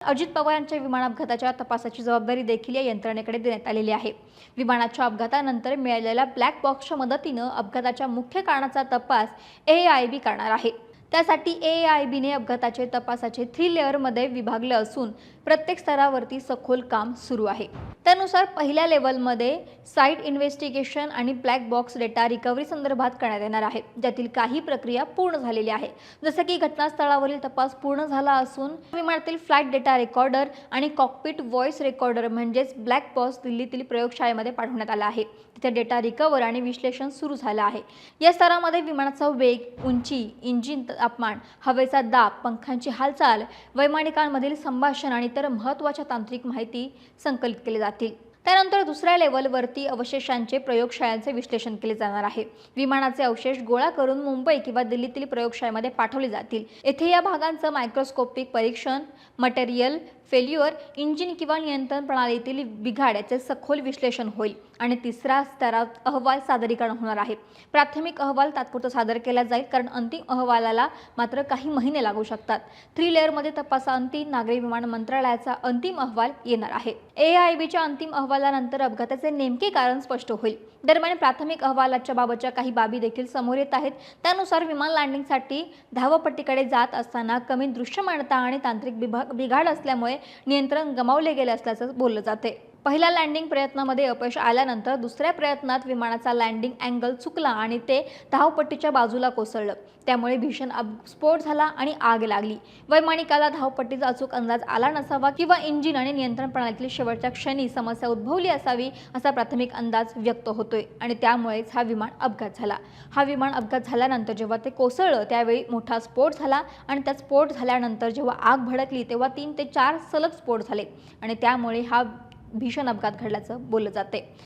अजित पवार यांच्या विमान अपघाताच्या तपासाची जबाबदारी देखील या यंत्रणेकडे देण्यात आलेली आहे. विमानाच्या अपघातानंतर मिळालेल्या ब्लॅक बॉक्सच्या मदतीनं अपघाताच्या मुख्य कारणाचा तपास ए आय बी करणार आहे. त्यासाठी ए आय बीने अपघाताचे तपासाचे थ्री लेअरमध्ये विभागले असून प्रत्येक स्तरावरती सखोल काम सुरू आहे. त्यानुसार पहिल्या लेवलमध्ये साईट इन्व्हेस्टिगेशन आणि ब्लॅक बॉक्स डेटा रिकव्हरी संदर्भात करण्यात येणार आहे. ज्यातील काही प्रक्रिया पूर्ण झालेली आहे. जसं की घटनास्थळावरील तपास पूर्ण झाला असून विमानातील फ्लाईट डेटा रेकॉर्डर आणि कॉकपिट व्हॉइस रेकॉर्डर म्हणजेच ब्लॅक बॉक्स दिल्लीतील प्रयोगशाळेमध्ये पाठवण्यात आला आहे. तिथे डेटा रिकव्हर आणि विश्लेषण सुरू झालं आहे. या स्तरामध्ये विमानाचा वेग उंची इंजिन तापमान हवेचा दाब पंखांची हालचाल वैमानिकांमधील संभाषण आणि इतर महत्त्वाच्या तांत्रिक माहिती संकलित केली जातील. त्यानंतर दुसऱ्या लेवलवरती अवशेषांचे प्रयोगशाळांचे विश्लेषण केले जाणार आहे. विमानाचे अवशेष गोळा करून मुंबई किंवा दिल्लीतील प्रयोगशाळेमध्ये पाठवले जातील. येथे या भागांचं मायक्रोस्कोपिक परीक्षण मटेरियल फेल्युअर इंजिन किंवा नियंत्रण प्रणालीतील बिघाड याचे सखोल विश्लेषण होईल. आणि तिसऱ्या स्तरात अहवाल सादरीकरण होणार आहे. प्राथमिक अहवाल तात्पुरता सादर केला जाईल कारण अंतिम अहवालाला मात्र काही महिने लागू शकतात. थ्री लेअरमध्ये तपासाअंती नागरी विमान मंत्रालयाचा अंतिम अहवाल येणार आहे. ए आय बीच्या अंतिम अहवाल अहवालानंतर अपघाताचे नेमके कारण स्पष्ट होईल. दरम्यान प्राथमिक अहवालाच्या बाबतच्या काही बाबी देखील समोर येत आहेत. त्यानुसार विमान लँडिंगसाठी धावपट्टीकडे जात असताना कमी दृश्यमानता आणि तांत्रिक बिभाग बिघाड असल्यामुळे नियंत्रण गमावले गेले असल्याचं बोललं जाते पहिल्या लँडिंग प्रयत्नामध्ये अपयश आल्यानंतर दुसऱ्या प्रयत्नात विमानाचा लँडिंग अँगल चुकला आणि ते धावपट्टीच्या बाजूला कोसळलं. त्यामुळे भीषण स्फोट झाला आणि आग लागली. वैमानिकाला धावपट्टीचा अचूक अंदाज आला नसावा किंवा इंजिन आणि नियंत्रण प्रणालीतील शेवटच्या क्षणी समस्या उद्भवली असावी असा प्राथमिक अंदाज व्यक्त होतोय आणि त्यामुळेच हा विमान अपघात झाला. हा विमान अपघात झाल्यानंतर जेव्हा ते कोसळलं त्यावेळी मोठा स्फोट झाला आणि त्या स्फोट झाल्यानंतर जेव्हा आग भडकली तेव्हा तीन ते चार सलग स्फोट झाले आणि त्यामुळे हा भीषण अपघात घडल्याचं बोललं जाते